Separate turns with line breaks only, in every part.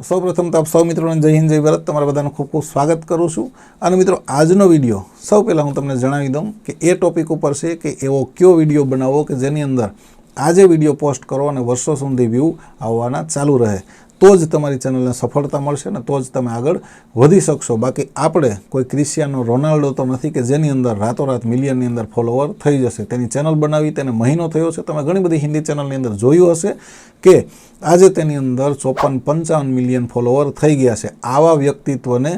તો સૌપ્રથમ તો આપ સૌ મિત્રોને જય હિન્દ, જય ભારત. તમારા બધાનું ખૂબ ખૂબ સ્વાગત કરું છું. અને મિત્રો, આજનો વીડિયો, સૌ પહેલાં હું તમને જણાવી દઉં કે એ ટોપિક ઉપર છે કે એવો કયો વીડિયો બનાવો કે જેની અંદર આજે વીડિયો પોસ્ટ કરો અને વર્ષો સુધી વ્યૂ આવવાના ચાલુ રહે. તો જ તમારી ચેનલને સફળતા મળશે ને તો જ તમે આગળ વધી શકશો. બાકી આપણે કોઈ ક્રિસ્ટિયાનો રોનાલ્ડો તો નથી કે જેની અંદર રાતોરાત મિલિયનની અંદર ફોલોવર થઈ જશે. તેની ચેનલ બનાવી તેને મહિનો થયો છે. તમે ઘણી બધી હિન્દી ચેનલની અંદર જોયું હશે કે આજે તેની અંદર ચોપન પંચાવન મિલિયન ફોલોવર થઈ ગયા છે. આવા વ્યક્તિત્વને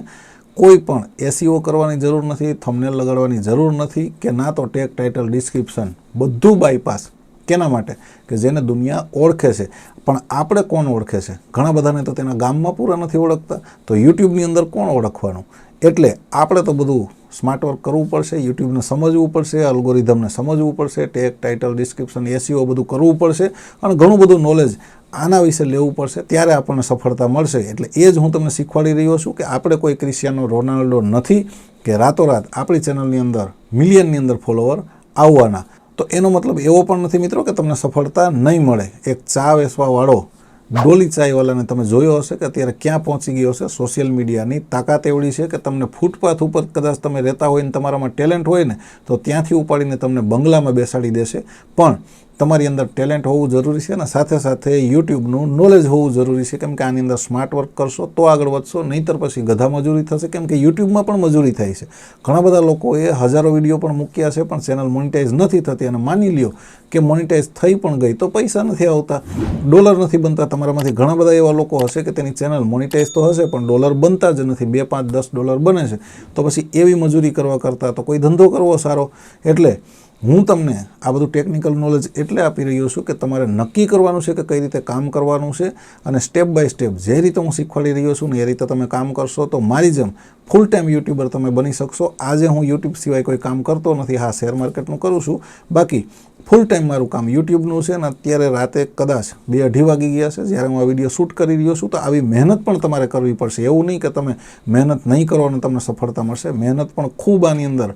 કોઈ પણ એસીઓ કરવાની જરૂર નથી થમનેલ લગાડવાની જરૂર નથી કે ના તો ટેક ટાઇટલ ડિસ્ક્રિપ્શન બધું બાયપાસ કેના માટે? કે જેને દુનિયા ઓળખે છે. પણ આપણે કોણ ઓળખે છે? ઘણા બધાને તો તેના ગામમાં પૂરા નથી ઓળખતા. તો યુટ્યુબની અંદર કોણ ઓળખવાનું? એટલે આપણે તો બધું સ્માર્ટ વર્ક કરવું પડશે, યુટ્યુબને સમજવું પડશે અલ્ગોરિધમને સમજવું પડશે ટેક ટાઇટલ ડિસ્ક્રિપ્શન એસીઓ બધું કરવું પડશે અને ઘણું બધું નોલેજ આના વિશે લેવું પડશે, ત્યારે આપણને સફળતા મળશે. એટલે એ જ હું તમને શીખવાડી રહ્યો છું કે આપણે કોઈ ક્રિસ્ટિયાનો રોનાલ્ડો નથી કે રાતોરાત આપણી ચેનલની અંદર મિલિયનની અંદર ફોલોવર આવવાના. તો એનો મતલબ એવો પણ નથી મિત્રો કે તમને સફળતા નહીં મળે. એક ચા વેસવાવાળો ડોલી ચાયવાલાને તમે જોયો હશે કે અત્યારે ક્યાં પહોંચી ગયો હશે? સોશિયલ મીડિયાની તાકાત એવડી છે કે તમને ફૂટપાથ ઉપર કદાચ તમે રહેતા હોય ને તમારામાં ટેલેન્ટ હોય ને, તો ત્યાંથી ઉપાડીને તમને બંગલામાં બેસાડી દેશે. પણ તમારી અંદર ટેલેન્ટ હોવું જરૂરી છે અને સાથે સાથે યુટ્યુબનું નોલેજ હોવું જરૂરી છે. કેમ કે આની અંદર સ્માર્ટ વર્ક કરશો તો આગળ વધશો, નહીંતર પછી ગધા મજૂરી થશે. કેમ કે યુટ્યુબમાં પણ મજૂરી થાય છે. ઘણા બધા લોકોએ હજારો વીડિયો પણ મૂક્યા છે, પણ ચેનલ મોનિટાઇઝ નથી થતી. અને માની લ્યો કે મોનિટાઇઝ થઈ પણ ગઈ તો પૈસા નથી આવતા. ડોલર નથી બનતા. તમારામાંથી ઘણા બધા એવા લોકો હશે કે તેની ચેનલ મોનિટાઇઝ તો હશે, પણ ડોલર બનતા જ નથી. બે, પાંચ, દસ ડોલર બને છે. તો પછી એવી મજૂરી કરવા કરતાં તો કોઈ ધંધો કરવો સારો. એટલે હું તમને આ બધું ટેકનિકલ નોલેજ એટલે આપી રહ્યો છું કે તમારે નક્કી કરવાનું છે કે કઈ રીતે કામ કરવાનું છે અને સ્ટેપ બાય સ્ટેપ જે રીતે હું શીખવાડી રહ્યો છું ને એ રીતે તમે કામ કરશો તો મારી જેમ ફૂલ ટાઈમ યુટ્યુબર તમે બની શકશો. આજે હું યુટ્યુબ સિવાય કોઈ કામ કરતો નથી. હા શેર માર્કેટનું કરું છું. બાકી ફૂલ ટાઈમ મારું કામ યુટ્યુબનું છે અને અત્યારે રાતે કદાચ બે અઢી વાગી ગયા છે. જ્યારે હું આ વીડિયો શૂટ કરી રહ્યો છું તો આવી મહેનત પણ તમારે કરવી પડશે. એવું નહીં કે તમે મહેનત નહીં કરો અને તમને સફળતા મળશે. મહેનત પણ ખૂબ આની અંદર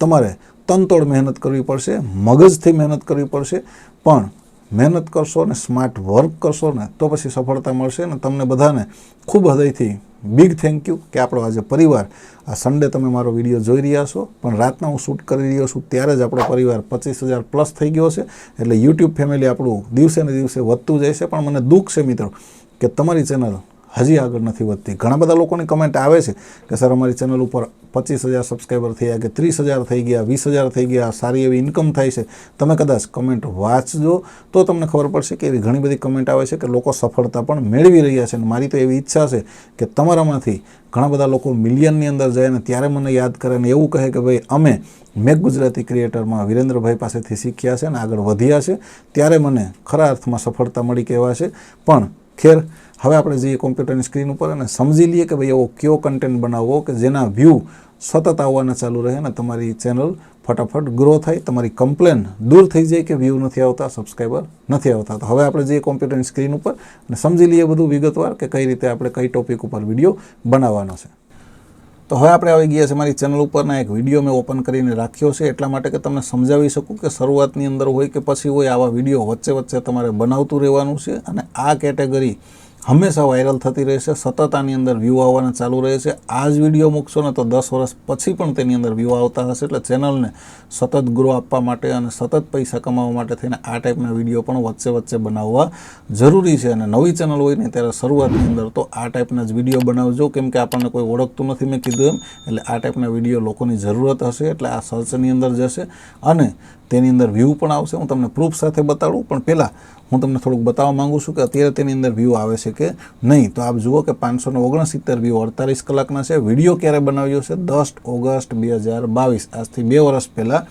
તમારે તનતોડ મહેનત કરવી પડશે, મગજથી મહેનત કરવી પડશે, પણ મહેનત કરશો ને સ્માર્ટ વર્ક કરશો ને તો પછી સફળતા મળશે ને તમને બધાને ખૂબ હૃદયથી બિગ થેન્ક યુ કે આપણો આજે પરિવાર, આ સન્ડે તમે મારો વીડિયો જોઈ રહ્યા છો, પણ રાતના હું શૂટ કરી રહ્યો છું ત્યારે જ આપણો પરિવાર પચીસ હજાર પ્લસ થઈ ગયો છે, એટલે યુટ્યુબ ફેમિલી આપણું દિવસે ને દિવસે વધતું જાય છે, પણ મને દુઃખ છે મિત્રો કે તમારી ચેનલ હજી આગળ નથી વધતી. ઘણા બધા લોકોની કમેન્ટ આવે છે કે, સર, અમારી ચેનલ ઉપર પચીસ હજાર સબસ્ક્રાઈબર થયા કે ત્રીસ હજાર થઈ ગયા, વીસ હજાર થઈ ગયા, સારી એવી ઇન્કમ થાય છે. તમે કદાચ કમેન્ટ વાંચજો તો તમને ખબર પડશે કે એવી ઘણી બધી કમેન્ટ આવે છે કે લોકો સફળતા પણ મેળવી રહ્યા છે. અને મારી તો એવી ઈચ્છા છે કે તમારામાંથી ઘણા બધા લોકો મિલિયનની અંદર જાય ને ત્યારે મને યાદ કરે ને એવું કહે કે, ભાઈ, અમે મેક ગુજરાતી ક્રિએટરમાં વિરેન્દ્રભાઈ પાસેથી શીખ્યા છે અને આગળ વધ્યા છે. ત્યારે મને ખરા અર્થમાં સફળતા મળી કહેવાશે પણ ખેર. હવે આપણે જઈએ કોમ્પ્યુટરની સ્ક્રીન ઉપર અને સમજી લઈએ કે ભાઈ એવો કયો કન્ટેન્ટ બનાવવો કે જેના વ્યૂ સતત આવવાના ચાલુ રહે ને તમારી ચેનલ ફટાફટ ગ્રો થાય, તમારી કમ્પ્લેન દૂર થઈ જાય કે વ્યૂ નથી આવતા સબસ્ક્રાઈબર નથી આવતા. તો હવે આપણે જઈએ કોમ્પ્યુટરની સ્ક્રીન ઉપર અને સમજી લઈએ બધું વિગતવાર કે કઈ રીતે આપણે કઈ ટોપિક ઉપર વીડિયો બનાવવાનો છે. તો હવે આપણે આવી ગયા છે મારી ચેનલ ઉપરના એક વીડિયો મેં ઓપન કરીને રાખ્યો છે, એટલા માટે કે તમને સમજાવી શકું કે શરૂઆતની અંદર હોય કે પછી હોય આવા વીડિયો વચ્ચે વચ્ચે તમારે બનાવતું રહેવાનું છે અને આ કેટેગરી હંમેશા વાયરલ થતી રહેશે સતત આની અંદર વ્યૂ આવવાના ચાલુ રહે છે. આ જ વીડિયો મૂકશો ને તો દસ વર્ષ પછી પણ તેની અંદર વ્યૂ આવતા હશે, એટલે ચેનલને સતત ગ્રો આપવા માટે અને સતત પૈસા કમાવા માટે થઈને આ ટાઈપના વીડિયો પણ વચ્ચે વચ્ચે બનાવવા જરૂરી છે. અને નવી ચેનલ હોય ને ત્યારે શરૂઆતની અંદર તો આ ટાઈપના જ વીડિયો બનાવજો. કેમ કે આપણને કોઈ ઓળખતું નથી મેં કીધું એમ, એટલે આ ટાઈપના વીડિયો લોકોની જરૂરત હશે, એટલે આ સર્ચની અંદર જશે. અને તેની અંદર વ્યૂ પણ આવશે. હું તમને પ્રૂફ સાથે બતાડું, પણ પહેલાં હું તમને થોડુંક બતાવવા માગું છું કે અત્યારે તેની અંદર વ્યૂ આવે છે કે નહીં. તો આપ જુઓ કે પાંચસો ને ઓગણસિત્તેર વ્યૂ અડતાલીસ કલાકના છે. વીડિયો ક્યારે બનાવ્યો છે? દસ ઓગસ્ટ બે હજાર બાવીસ. આજથી બે વર્ષ પહેલાં.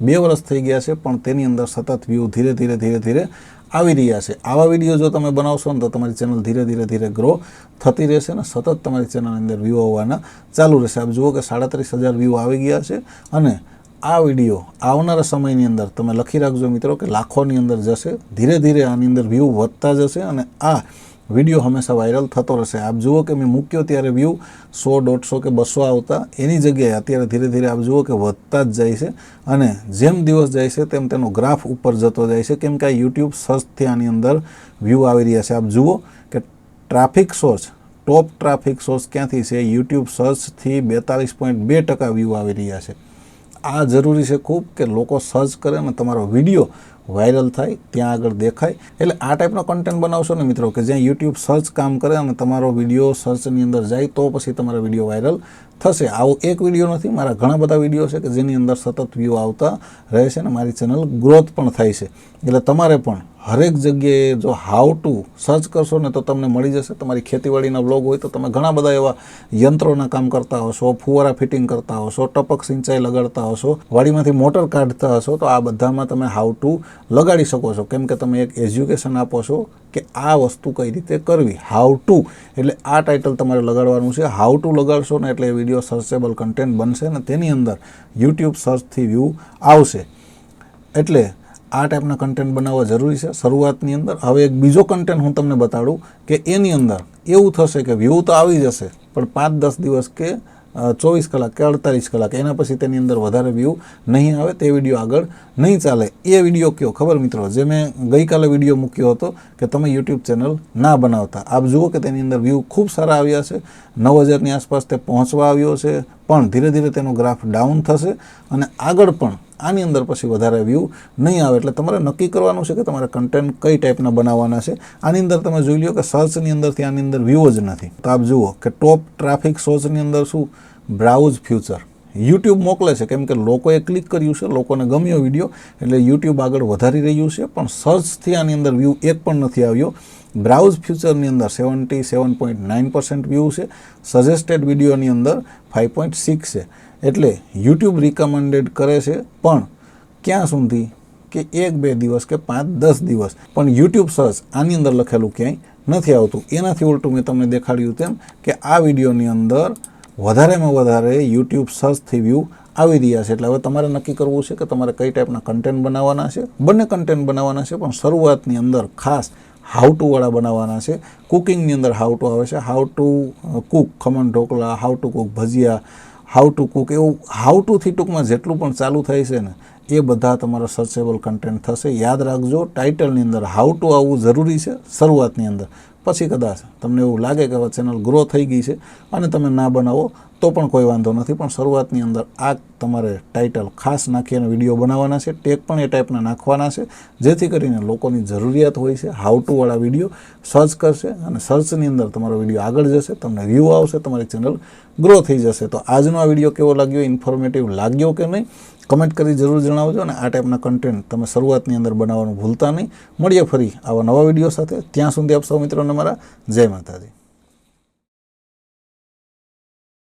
બે વર્ષ થઈ ગયા છે, પણ તેની અંદર સતત વ્યૂ ધીરે ધીરે ધીરે ધીરે આવી રહ્યા છે. આવા વીડિયો જો તમે બનાવશો ને તો તમારી ચેનલ ધીરે ધીરે ધીરે ગ્રો થતી રહેશે અને સતત તમારી ચેનલની અંદર વ્યૂ આવવાના ચાલુ રહેશે. આપ જુઓ કે સાડત્રીસ હજાર વ્યૂ આવી ગયા છે અને આ વીડિયો આવનારા સમયની અંદર તમે લખી રાખજો મિત્રો કે લાખોની અંદર જશે, ધીરે ધીરે આની અંદર વ્યૂ વધતા જશે અને આ વીડિયો હંમેશા વાયરલ થતો રહેશે. આપ જુઓ કે મેં મૂક્યો ત્યારે વ્યૂ સો, દોઢસો કે બસો આવતા. એની જગ્યાએ અત્યારે ધીરે ધીરે આપ જુઓ કે વધતા જ જાય છે અને જેમ દિવસ જાય છે તેમ તેનો ગ્રાફ ઉપર જતો જાય છે. કેમ કે આ યુટ્યુબ સર્ચથી આની અંદર વ્યૂ આવી રહ્યા છે. આપ જુઓ કે traffic source top traffic source ક્યાંથી છે? યુટ્યુબ સર્ચથી બેતાલીસ પોઈન્ટ બે ટકા વ્યૂ આવી રહ્યા છે. આ જરૂરી છે ખૂબ કે લોકો સર્ચ કરે અને તમારો વીડિયો વાયરલ થાય, ત્યાં આગળ દેખાય. એટલે આ ટાઈપનો કન્ટેન્ટ બનાવશો ને મિત્રો, કે જ્યાં યુટ્યુબ સર્ચ કામ કરે અને તમારો વીડિયો સર્ચની અંદર જાય, તો પછી તમારો વીડિયો વાયરલ થશે. આવો એક વીડિયો નથી, મારા ઘણા બધા વીડિયો છે કે જેની અંદર સતત વ્યૂ આવતા રહે છે અને મારી ચેનલ ગ્રોથ પણ થાય છે. એટલે તમારે પણ હરેક જગ્યાએ જો હાઉ ટુ સર્ચ કરશો ને તો તમને મળી જશે. તમારી ખેતીવાડીના બ્લોગ હોય તો તમે ઘણા બધા એવા યંત્રોના કામ કરતા હશો, ફુવારા ફિટિંગ કરતા હશો, ટપક સિંચાઈ લગાડતા હશો, વાડીમાંથી મોટર કાઢતા હશો, તો આ બધામાં તમે હાઉ ટુ લગાડી શકો છો. કેમ કે તમે એક એજ્યુકેશન આપો છો કે આ વસ્તુ કઈ રીતે કરવી? હાઉ ટુ એટલે આ ટાઇટલ તમારે લગાડવાનું છે. હાઉ ટુ લગાડશો ને એટલે એ વીડિયો સર્ચેબલ કન્ટેન્ટ બનશે ને તેની અંદર યુટ્યુબ સર્ચથી વ્યૂ આવશે. એટલે આ ટાઈપના કન્ટેન્ટ બનાવવા જરૂરી છે. શરૂઆતની અંદર હવે એક બીજો કન્ટેન્ટ હું તમને બતાડું કે એની અંદર એવું થશે કે વ્યૂ તો આવી જશે, પણ પાંચ દસ દિવસ કે ચોવીસ કલાક કે અડતાલીસ કલાક એના પછી તેની અંદર વધારે વ્યૂ નહીં આવે, તે વીડિયો આગળ નહીં ચાલે. એ વીડિયો કયો? ખબર મિત્રો, જે મેં ગઈકાલે વીડિયો મૂક્યો હતો કે તમે યુટ્યુબ ચેનલ ના બનાવતા. આપ જુઓ કે તેની અંદર વ્યૂ ખૂબ સારા આવ્યા છે. નવ હજારની આસપાસ તે પહોંચવા આવ્યો છે, પણ ધીરે ધીરે તેનો ગ્રાફ ડાઉન થશે અને આગળ પણ આની અંદર પછી વધારે વ્યૂ નહીં આવે. એટલે તમારે નક્કી કરવાનું છે કે તમારે કન્ટેન્ટ કઈ ટાઈપના બનાવવાના છે. આની અંદર તમે જોઈ લો કે સર્ચની અંદરથી આની અંદર વ્યૂ જ નથી. તો આપ જુઓ કે ટોપ ટ્રાફિક સોર્સની અંદર શું? બ્રાઉઝ ફ્યુચર યુટ્યુબ મોકલે છે. કેમ કે લોકોએ ક્લિક કર્યું છે. લોકોને ગમ્યો વીડિયો એટલે યુટ્યુબ આગળ વધારી રહ્યું છે. પણ સર્ચથી આની અંદર વ્યૂ એક પણ નથી આવ્યો. બ્રાઉઝ ફ્યુચરની અંદર seventy seven point nine percent view છે. સજેસ્ટેડ વિડીયોની અંદર ફાઇવ પોઈન્ટ સિક્સ છે. એટલે યુટ્યુબ રિકમેન્ડેડ કરે છે, પણ ક્યાં સુધી? કે એક, બે દિવસ કે પાંચ, દસ દિવસ. પણ યુટ્યુબ સર્ચ આની અંદર લખેલું ક્યાંય નથી આવતું. એનાથી ઉલટું મેં તમને દેખાડ્યું તેમ કે આ વિડીયોની અંદર વધારેમાં વધારે યુટ્યુબ સર્ચથી વ્યૂ આવી રહ્યા છે. એટલે હવે તમારે નક્કી કરવું છે કે તમારે કઈ ટાઈપના કન્ટેન્ટ બનાવવાના છે? બંને કન્ટેન્ટ બનાવવાના છે, પણ શરૂઆતની અંદર ખાસ હાઉ ટુવાળા બનાવવાના છે. કુકિંગની અંદર હાઉ ટુ આવે છે. How to cook khaman dhokla how to cook bhajiya how to cook એવું હાઉ ટુથી ટૂંકમાં જેટલું પણ ચાલુ થાય છે ને, એ બધા તમારા સર્ચેબલ કન્ટેન્ટ થશે. યાદ રાખજો ટાઇટલની અંદર હાઉ ટુ આવવું જરૂરી છે, શરૂઆતની અંદર. પછી કદાચ તમને એવું લાગે કે હવે ચેનલ ગ્રો થઈ ગઈ છે, અને તમે ના બનાવો તો પણ કોઈ વાંધો નથી, પણ શરૂઆતની અંદર આ તમારે ટાઇટલ ખાસ નાખી અને વીડિયો બનાવવાના છે, ટેગ પણ એ ટાઈપના નાખવાના છે, જેથી કરીને લોકોની જરૂરિયાત હોય છે હાઉ ટુવાળા વીડિયો સર્ચ કરશે અને સર્ચની અંદર તમારો વીડિયો આગળ જશે, તમને વ્યૂ આવશે, તમારી ચેનલ ગ્રો થઈ જશે. તો આજનો આ વીડિયો કેવો લાગ્યો ઇન્ફોર્મેટિવ લાગ્યો કે નહીં કમેન્ટ કરી જરૂર જણાવજો અને આ ટાઈપના કન્ટેન્ટ તમે શરૂઆતની અંદર બનાવવાનું ભૂલતા નહીં. મળીએ ફરી આવા નવા વીડિયો સાથે. ત્યાં સુધી આપ સૌ મિત્રોને મારા જય માતાજી.